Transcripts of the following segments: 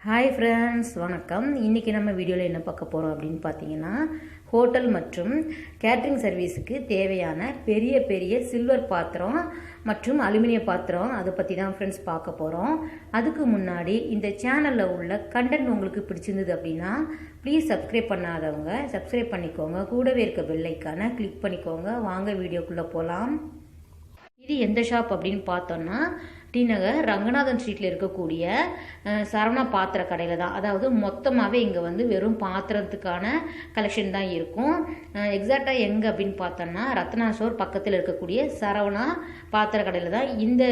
Hi friends வணக்கம். இன்றைக்கி நம்ம வீடியோவில் என்ன பார்க்க போகிறோம் அப்படின்னு பார்த்தீங்கன்னா ஹோட்டல் மற்றும் கேட்ரிங் சர்வீஸுக்கு தேவையான பெரிய பெரிய சில்வர் பாத்திரம் மற்றும் அலுமினிய பாத்திரம் அதை பற்றி தான் ஃப்ரெண்ட்ஸ் பார்க்க போகிறோம் அதுக்கு முன்னாடி இந்த சேனலில் உள்ள கண்டென்ட் உங்களுக்கு பிடிச்சிருந்தது அப்படின்னா ப்ளீஸ் சப்ஸ்கிரைப் பண்ணாதவங்க சப்ஸ்கிரைப் பண்ணிக்கோங்க. கூடவே இருக்க பெல்லைக்கான கிளிக் பண்ணிக்கோங்க. வாங்க வீடியோக்குள்ளே போகலாம் இது எந்த ஷாப் அப்படின்னு பார்த்தோன்னா டி நகர் ரங்கநாதன் ஸ்ட்ரீட்டில் இருக்கக்கூடிய சரவணா பாத்திர கடையில் தான். அதாவது மொத்தமாகவே இங்கே வந்து வெறும் பாத்திரத்துக்கான கலெக்ஷன் தான் இருக்கும். எக்ஸாக்டாக எங்கே அப்படின்னு பார்த்தோம்னா ரத்னா ஸ்டோர் பக்கத்தில் இருக்கக்கூடிய சரவணா பாத்திர கடையில் தான் இந்த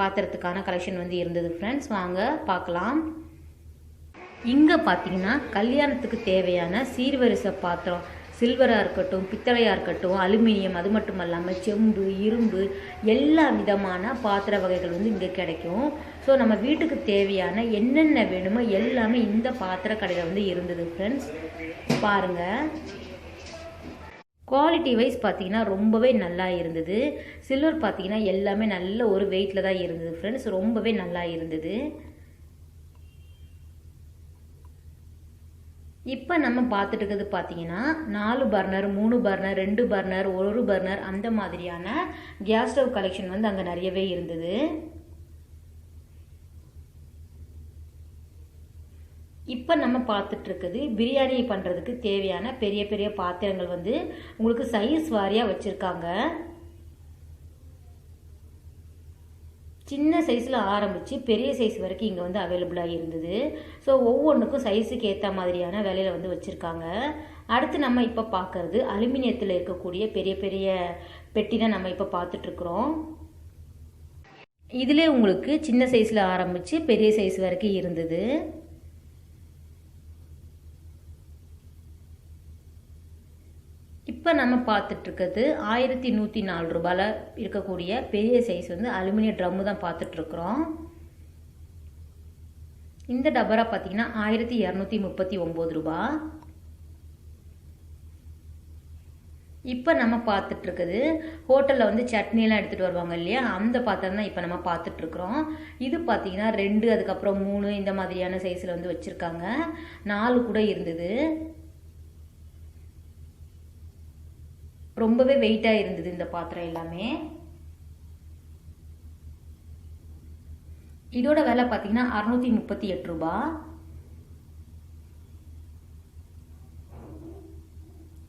பாத்திரத்துக்கான கலெக்ஷன் வந்து இருந்தது ஃப்ரெண்ட்ஸ் வாங்க பார்க்கலாம். இங்கே பார்த்தீங்கன்னா கல்யாணத்துக்கு தேவையான சீர்வரிசை பாத்திரம் சில்வராக இருக்கட்டும் பித்தளையாக இருக்கட்டும் அலுமினியம் அது மட்டும் இல்லாமல் செம்பு இரும்பு எல்லா விதமான பாத்திர வகைகள் வந்து இங்கே கிடைக்கும். ஸோ நம்ம வீட்டுக்கு தேவையான என்னென்ன வேணுமோ எல்லாமே இந்த பாத்திர கடையில் வந்து இருந்தது ஃப்ரெண்ட்ஸ் பாருங்கள் குவாலிட்டி வைஸ் பார்த்தீங்கன்னா ரொம்பவே நல்லா இருந்தது. சில்வர் பார்த்தீங்கன்னா எல்லாமே நல்ல ஒரு வெயிட்டில் தான் இருந்தது ஃப்ரெண்ட்ஸ் ரொம்பவே நல்லா இருந்தது. இப்போ நம்ம பார்த்துட்டு இருக்கிறது பார்த்தீங்கன்னா நாலு பர்னர் மூணு பர்னர் ரெண்டு பர்னர் ஒரு பர்னர் அந்த மாதிரியான கேஸ் ஸ்டவ் கலெக்ஷன் வந்து அங்கே நிறையவே இருந்தது. இப்போ நம்ம பார்த்துட்ருக்குது பிரியாணி பண்ணுறதுக்கு தேவையான பெரிய பெரிய பாத்திரங்கள் வந்து உங்களுக்கு சைஸ் வாரியாக வச்சுருக்காங்க. சின்ன சைஸில் ஆரம்பித்து பெரிய சைஸ் வரைக்கும் இங்கே வந்து அவைலபிளாக இருந்தது. ஸோ ஒவ்வொன்றுக்கும் சைஸுக்கு ஏற்ற மாதிரியான விலையில் வந்து வச்சுருக்காங்க. அடுத்து நம்ம இப்போ பார்க்கறது அலுமினியத்தில் இருக்கக்கூடிய பெரிய பெரிய பெட்டி தான் நம்ம இப்போ பார்த்துட்ருக்குறோம் இதிலே உங்களுக்கு சின்ன சைஸில் ஆரம்பித்து பெரிய சைஸ் வரைக்கும் இருந்தது. இப்போ நம்ம பார்த்துட்டு இருக்கிறது ஆயிரத்தி நூற்றி நாலு ரூபாயில் இருக்கக்கூடிய பெரிய சைஸ் வந்து அலுமினிய ட்ரம்மு தான் பார்த்துட்ருக்குறோம் இந்த டபரா பார்த்தீங்கன்னா ஆயிரத்தி இரநூத்தி முப்பத்தி ஒம்பது ரூபா. இப்போ நம்ம பார்த்துட்ருக்குது ஹோட்டலில் வந்து சட்னியெல்லாம் எடுத்துகிட்டு வருவாங்க இல்லையா? அந்த பாத்திரம் தான் இப்போ நம்ம பார்த்துட்ருக்குறோம் இது பார்த்தீங்கன்னா ரெண்டு அதுக்கப்புறம் மூணு இந்த மாதிரியான சைஸில் வந்து வச்சுருக்காங்க. நாலு கூட இருந்தது. ரொம்பவே வெயிட்டாக இருந்தது இந்த பாத்திரம் எல்லாமே. இதோட விலை பார்த்தீங்கன்னா அறுநூத்தி முப்பத்தி எட்டு ரூபா.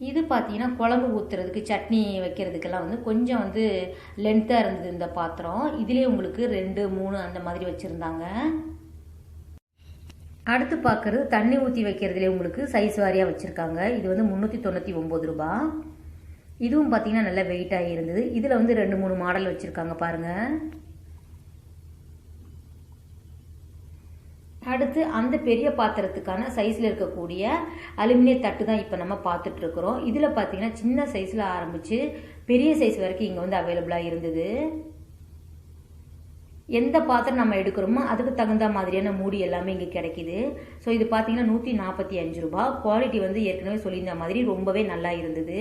இது பார்த்தீங்கன்னா குழம்பு ஊற்றுறதுக்கு சட்னி வைக்கிறதுக்கெல்லாம் வந்து கொஞ்சம் வந்து லென்த்தாக இருந்தது இந்த பாத்திரம். இதுலேயே உங்களுக்கு ரெண்டு மூணு அந்த மாதிரி வச்சுருந்தாங்க. அடுத்து பார்க்குறது தண்ணி ஊற்றி வைக்கிறதுலேயே உங்களுக்கு சைஸ் வாரியாக வச்சுருக்காங்க. இது வந்து முந்நூற்றி தொண்ணூற்றி ஒம்பது ரூபா. இதுவும் பார்த்தீங்கன்னா நல்ல வெயிட்டாக இருந்தது. இதில் வந்து ரெண்டு மூணு மாடல் வச்சுருக்காங்க பாருங்கள் அடுத்து அந்த பெரிய பாத்திரத்துக்கான சைஸில் இருக்கக்கூடிய அலுமினிய தட்டு தான் இப்போ நம்ம பார்த்துட்ருக்குறோம் இதில் பார்த்தீங்கன்னா சின்ன சைஸில் ஆரம்பித்து பெரிய சைஸ் வரைக்கும் இங்கே வந்து அவைலபிளாக இருந்தது. எந்த பாத்திரம் நம்ம எடுக்கிறோமோ அதுக்கு தகுந்த மாதிரியான மூடி எல்லாமே இங்கே கிடைக்கிது. ஸோ இது பார்த்தீங்கன்னா நூற்றி நாற்பத்தி அஞ்சு ரூபா குவாலிட்டி வந்து ஏற்கனவே சொல்லியிருந்த மாதிரி ரொம்பவே நல்லா இருந்தது.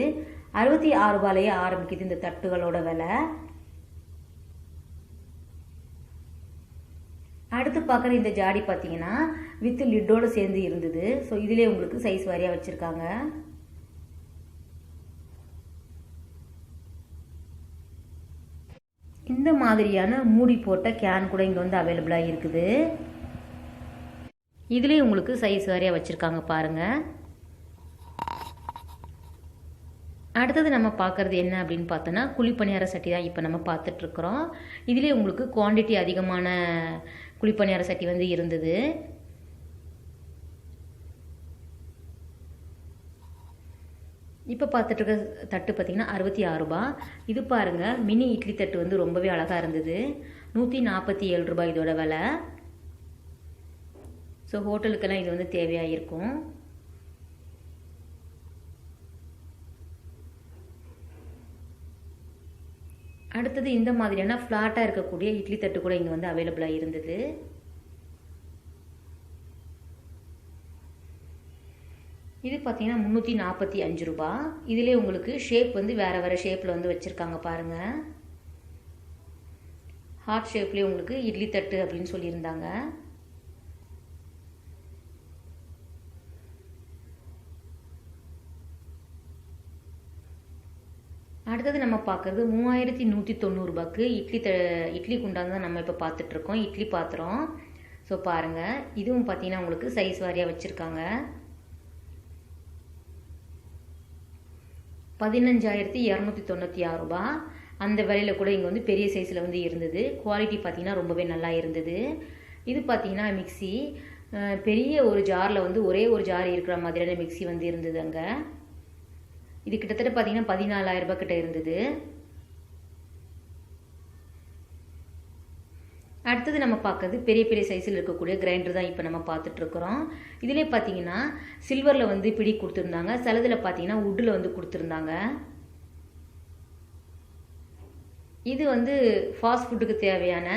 அறுபத்தி ஆறு ரூபாலேயே ஆரம்பிக்குது இந்த தட்டுகளோட விலை. அடுத்து பார்க்குற இந்த ஜாடி பார்த்தீங்கன்னா வித் லிட்டோடு சேர்ந்து இருந்தது. ஸோ இதிலே உங்களுக்கு சைஸ் வாரியாக வச்சுருக்காங்க. இந்த மாதிரியான மூடி போட்ட கேன் கூட இங்கே வந்து அவைலபிளாக இருக்குது. இதுலேயும் உங்களுக்கு சைஸ் வாரியாக வச்சுருக்காங்க பாருங்கள் அடுத்தது நம்ம பார்க்குறது என்ன அப்படின்னு பார்த்தோன்னா குழிப்பணியார சட்டி தான் இப்போ நம்ம பார்த்துட்ருக்குறோம். இதிலே உங்களுக்கு குவான்டிட்டி அதிகமான குழிப்பணியார சட்டி வந்து இருந்தது. இப்போ பார்த்துட்டு இருக்க தட்டு பார்த்திங்கன்னா அறுபத்தி ஆறு ரூபா இது பாருங்கள் மினி இட்லி தட்டு வந்து ரொம்பவே அழகாக இருந்தது. நூற்றி நாற்பத்தி ஏழு ரூபாய் இதோட விலை. ஸோ ஹோட்டலுக்கெல்லாம் இது வந்து தேவையாக இருக்கும். அடுத்தது இந்த மாதிரியான ஃப்ளாட்டாக இருக்கக்கூடிய இட்லி தட்டு கூட இங்கே வந்து அவைலபிளாக இருந்தது. இது பார்த்தீங்கன்னா முந்நூற்றி நாற்பத்தி அஞ்சு ரூபா. இதிலே உங்களுக்கு ஷேப் வந்து வேறு வேறு ஷேப்பில் வந்து வச்சுருக்காங்க பாருங்கள் ஹார்ட் ஷேப்லேயே உங்களுக்கு இட்லி தட்டு அப்படின்னு சொல்லியிருந்தாங்க. அடுத்தது நம்ம பார்க்குறது மூவாயிரத்தி நூற்றி தொண்ணூறுபாக்கு இட்லி த இட்லி குண்டான் தான் நம்ம இப்போ பார்த்துட்ருக்கோம் இட்லி பாத்திரம். ஸோ பாருங்கள் இதுவும் பார்த்தீங்கன்னா உங்களுக்கு சைஸ் வாரியாக வச்சுருக்காங்க. பதினஞ்சாயிரத்தி இரநூத்தி தொண்ணூற்றி ஆறு ரூபா. அந்த விலையில் கூட இங்கே வந்து பெரிய சைஸில் வந்து இருந்தது. குவாலிட்டி பார்த்தீங்கன்னா ரொம்பவே நல்லா இருந்தது. இது பார்த்தீங்கன்னா மிக்சி பெரிய ஒரு ஜாரில் வந்து ஒரே ஒரு ஜார் இருக்கிற மாதிரியான மிக்சி வந்து இருந்தது அங்கே. இது கிட்டத்தட்ட பார்த்தீங்கன்னா பதினாலாயிரம் ரூபாய் கிட்ட இருந்தது. அடுத்தது நம்ம பார்க்கறது பெரிய பெரிய சைஸில் இருக்கக்கூடிய கிரைண்டர் தான் இப்போ நம்ம பார்த்துட்ருக்குறோம் இதிலே பார்த்தீங்கன்னா சில்வரில் வந்து பிடி கொடுத்துருந்தாங்க. சிலதில் பார்த்தீங்கன்னா வுட்டில் வந்து கொடுத்துருந்தாங்க. இது வந்து ஃபாஸ்ட் ஃபுட்டுக்கு தேவையான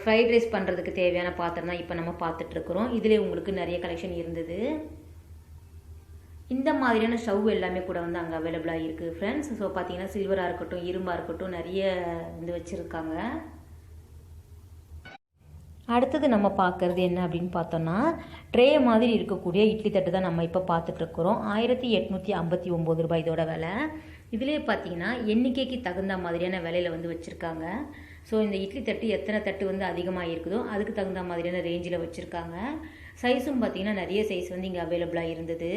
ஃப்ரைட் ரைஸ் பண்ணுறதுக்கு தேவையான பாத்திரம் தான் இப்போ நம்ம பார்த்துட்ருக்குறோம் இதிலே உங்களுக்கு நிறைய கலெக்ஷன் இருந்தது. இந்த மாதிரியான ஸ்டவ் எல்லாமே கூட வந்து அங்கே அவைலபிளாக இருக்குது ஃப்ரெண்ட்ஸ் ஸோ பார்த்தீங்கன்னா சில்வராக இருக்கட்டும் இரும்பாக இருக்கட்டும் நிறைய வந்து வச்சுருக்காங்க. அடுத்தது நம்ம பார்க்கறது என்ன அப்படின்னு பார்த்தோன்னா ட்ரே மாதிரி இருக்கக்கூடிய இட்லி தட்டு தான் நம்ம இப்போ பார்த்துட்ருக்குறோம் ஆயிரத்தி எட்நூற்றி ஐம்பத்தி ஒம்பது ரூபாய் இதோட விலை. இதிலே பார்த்தீங்கன்னா எண்ணிக்கைக்கு தகுந்த மாதிரியான விலையில வந்து வச்சுருக்காங்க. ஸோ இந்த இட்லி தட்டு எத்தனை தட்டு வந்து அதிகமாக இருக்குதோ அதுக்கு தகுந்த மாதிரியான ரேஞ்சில் வச்சுருக்காங்க. சைஸும் பார்த்தீங்கன்னா நிறைய சைஸ் வந்து இங்கே அவைலபிளாக இருந்தது.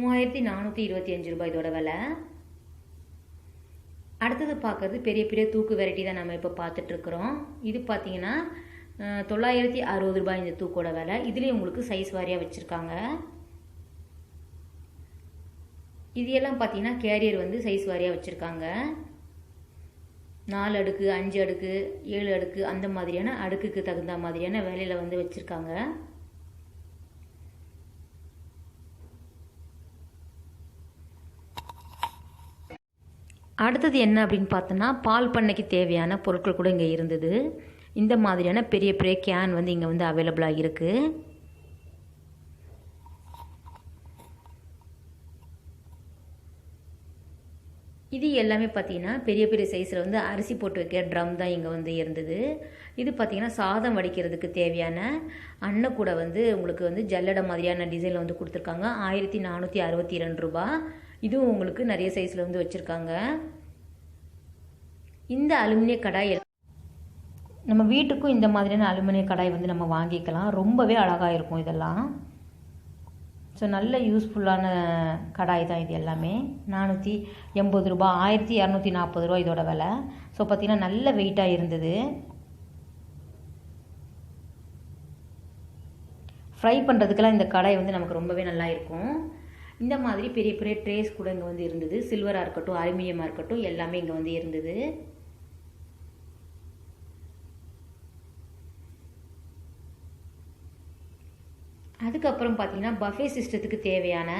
மூவாயிரத்தி நானூற்றி இருபத்தி அஞ்சு ரூபாய் இதோட விலை. அடுத்தது பார்க்கறது பெரிய பெரிய தூக்கு வெரைட்டி தான் நம்ம இப்போ பார்த்துட்ருக்குறோம் இது பார்த்தீங்கன்னா தொள்ளாயிரத்தி அறுபது ரூபாய் இந்த தூக்கோட விலை. இதுலேயும் உங்களுக்கு சைஸ் வாரியாக வச்சுருக்காங்க. இது எல்லாம் பார்த்தீங்கன்னா கேரியர் வந்து சைஸ் வாரியாக வச்சுருக்காங்க. நாலு அடுக்கு அஞ்சு அடுக்கு ஏழு அடுக்கு அந்த மாதிரியான அடுக்குக்கு தகுந்த மாதிரியான வேலையில் வந்து வச்சுருக்காங்க. அடுத்தது என்ன அப்படின்னு பார்த்தோன்னா பால் பண்ணைக்கு தேவையான பொருட்கள் கூட இங்கே இருந்தது. இந்த மாதிரியான பெரிய பெரிய கேன் வந்து இங்கே வந்து அவைலபிளாக இருக்குது இது எல்லாமே பார்த்தீங்கன்னா பெரிய பெரிய சைஸில் வந்து அரிசி போட்டு வைக்கிற ட்ரம் தான் இங்கே வந்து இருந்தது. இது பார்த்திங்கன்னா சாதம் வடிக்கிறதுக்கு தேவையான அன்னக்கூடை வந்து உங்களுக்கு வந்து ஜல்லடை மாதிரியான டிசைனில் வந்து கொடுத்துருக்காங்க. ஆயிரத்தி நானூற்றி அறுபத்தி ரெண்டு ரூபா. இதுவும் உங்களுக்கு நிறைய சைஸில் வந்து வச்சுருக்காங்க. இந்த அலுமினிய கடாய் நம்ம வீட்டுக்கும் இந்த மாதிரியான அலுமினிய கடாய் வந்து நம்ம வாங்கிக்கலாம். ரொம்பவே அழகாக இருக்கும் இதெல்லாம். ஸோ நல்ல யூஸ்ஃபுல்லான கடாய் தான் இது எல்லாமே. நானூற்றி எண்பது ரூபா ஆயிரத்தி இரநூத்தி நாற்பது ரூபா இதோட விலை. ஸோ பார்த்தீங்கன்னா நல்ல வெயிட்டாக இருந்தது. ஃப்ரை பண்ணுறதுக்கெல்லாம் இந்த கடாய் வந்து நமக்கு ரொம்பவே நல்லா இருக்கும். இந்த மாதிரி பெரிய பெரிய ட்ரேஸ் கூட இங்கே வந்து இருந்தது. சில்வராக இருக்கட்டும் அலுமினியமாக இருக்கட்டும் எல்லாமே இங்கே வந்து இருந்தது. அதுக்கப்புறம் பார்த்தீங்கன்னா பஃபே சிஸ்டத்துக்கு தேவையான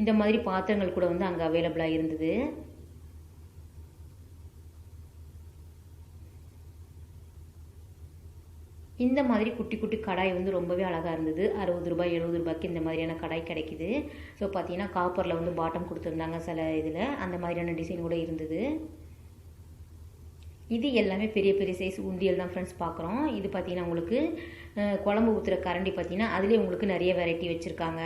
இந்த மாதிரி பாத்திரங்கள் கூட வந்து அங்கே அவைலபிளாக இருந்தது. இந்த மாதிரி குட்டி குட்டி கடாய் வந்து ரொம்பவே அழகாக இருந்தது. அறுபது ரூபாய் எழுபது ரூபாய்க்கு இந்த மாதிரியான கடாய் கிடைக்குது. ஸோ பார்த்தீங்கன்னா காப்பரில் வந்து பாட்டம் கொடுத்துருந்தாங்க சில இதில். அந்த மாதிரியான டிசைன் கூட இருந்தது. இது எல்லாமே பெரிய பெரிய சைஸ் உண்டியல் தான் ஃப்ரெண்ட்ஸ் பார்க்குறோம் இது பார்த்தீங்கன்னா உங்களுக்கு குழம்பு ஊற்றுற கரண்டி பார்த்தீங்கன்னா அதுலேயே உங்களுக்கு நிறைய வெரைட்டி வச்சுருக்காங்க.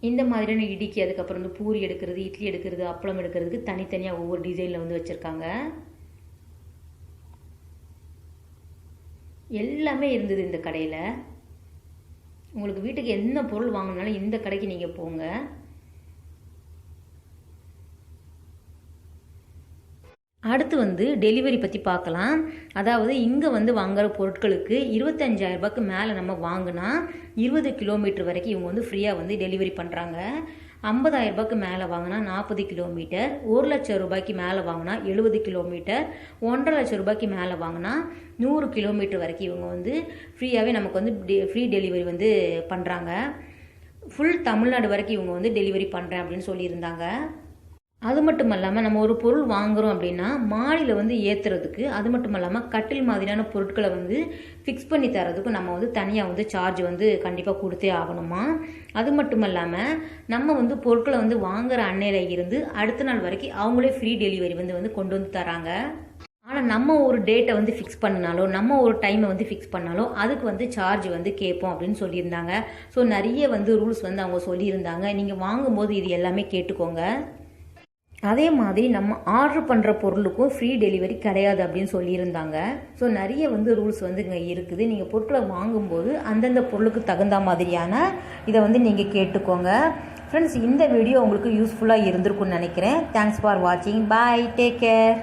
இந்த மாதிரியான இடிக்கி அதுக்கப்புறம் வந்து பூரி எடுக்கிறது இட்லி எடுக்கிறது அப்பளம் எடுக்கிறதுக்கு தனித்தனியாக ஒவ்வொரு டிசைனில் வந்து வச்சுருக்காங்க. எல்லாமே இருந்தது இந்த கடையில். உங்களுக்கு வீட்டுக்கு என்ன பொருள் வாங்கினாலும் இந்த கடைக்கு நீங்கள் போங்க. அடுத்து வந்து டெலிவரி பற்றி பார்க்கலாம். அதாவது இங்கே வந்து வாங்குகிற பொருட்களுக்கு இருபத்தஞ்சாயிரம் ரூபாய்க்கு மேலே நம்ம வாங்கினா இருபது கிலோமீட்டர் வரைக்கும் இவங்க வந்து ஃப்ரீயாக வந்து டெலிவரி பண்ணுறாங்க ஐம்பதாயிரம் ரூபாய்க்கு மேலே வாங்கினா நாற்பது கிலோமீட்டர் ஒரு லட்சம் ரூபாய்க்கு மேலே வாங்கினா எழுபது கிலோமீட்டர் ஒன்றரை லட்சம் ரூபாய்க்கு மேலே வாங்கினா நூறு கிலோமீட்டர் வரைக்கும் இவங்க வந்து ஃப்ரீயாகவே நமக்கு வந்து ஃப்ரீ டெலிவரி வந்து பண்ணுறாங்க ஃபுல் தமிழ்நாடு வரைக்கும் இவங்க வந்து டெலிவரி பண்ணுறேன் அப்படின்னு சொல்லியிருந்தாங்க. அது மட்டும் இல்லாமல் நம்ம ஒரு பொருள் வாங்குறோம் அப்படின்னா மாடியில் வந்து ஏற்றுறதுக்கு அது மட்டும் இல்லாமல் கட்டில் மாதிரியான பொருட்களை வந்து ஃபிக்ஸ் பண்ணி தரதுக்கும் நம்ம வந்து தனியாக வந்து சார்ஜ் வந்து கண்டிப்பாக கொடுத்தே ஆகணுமா? அது மட்டும் இல்லாமல் நம்ம வந்து பொருட்களை வந்து வாங்குற அன்னையில இருந்து அடுத்த நாள் வரைக்கும் அவங்களே ஃப்ரீ டெலிவரி வந்து வந்து கொண்டு வந்து தராங்க ஆனால் நம்ம ஒரு டேட்டை வந்து ஃபிக்ஸ் பண்ணாலோ நம்ம ஒரு டைமை வந்து ஃபிக்ஸ் பண்ணாலோ அதுக்கு வந்து சார்ஜ் வந்து கேட்போம் அப்படின்னு சொல்லியிருந்தாங்க. ஸோ நிறைய வந்து ரூல்ஸ் வந்து அவங்க சொல்லியிருந்தாங்க. நீங்கள் வாங்கும்போது இது எல்லாமே கேட்டுக்கோங்க. அதே மாதிரி நம்ம ஆர்டர் பண்ணுற பொருளுக்கும் ஃப்ரீ டெலிவரி கிடையாது அப்படின்னு சொல்லியிருந்தாங்க. ஸோ நிறைய வந்து ரூல்ஸ் வந்து இங்கே இருக்குது. நீங்கள் பொருட்களை வாங்கும்போது அந்தந்த பொருளுக்கு தகுந்த மாதிரியான இதை வந்து நீங்கள் கேட்டுக்கோங்க. ஃப்ரெண்ட்ஸ் இந்த வீடியோ உங்களுக்கு யூஸ்ஃபுல்லாக இருந்திருக்கும்னு நினைக்கிறேன். தேங்க்ஸ் ஃபார் வாட்சிங் பாய் டேக் கேர்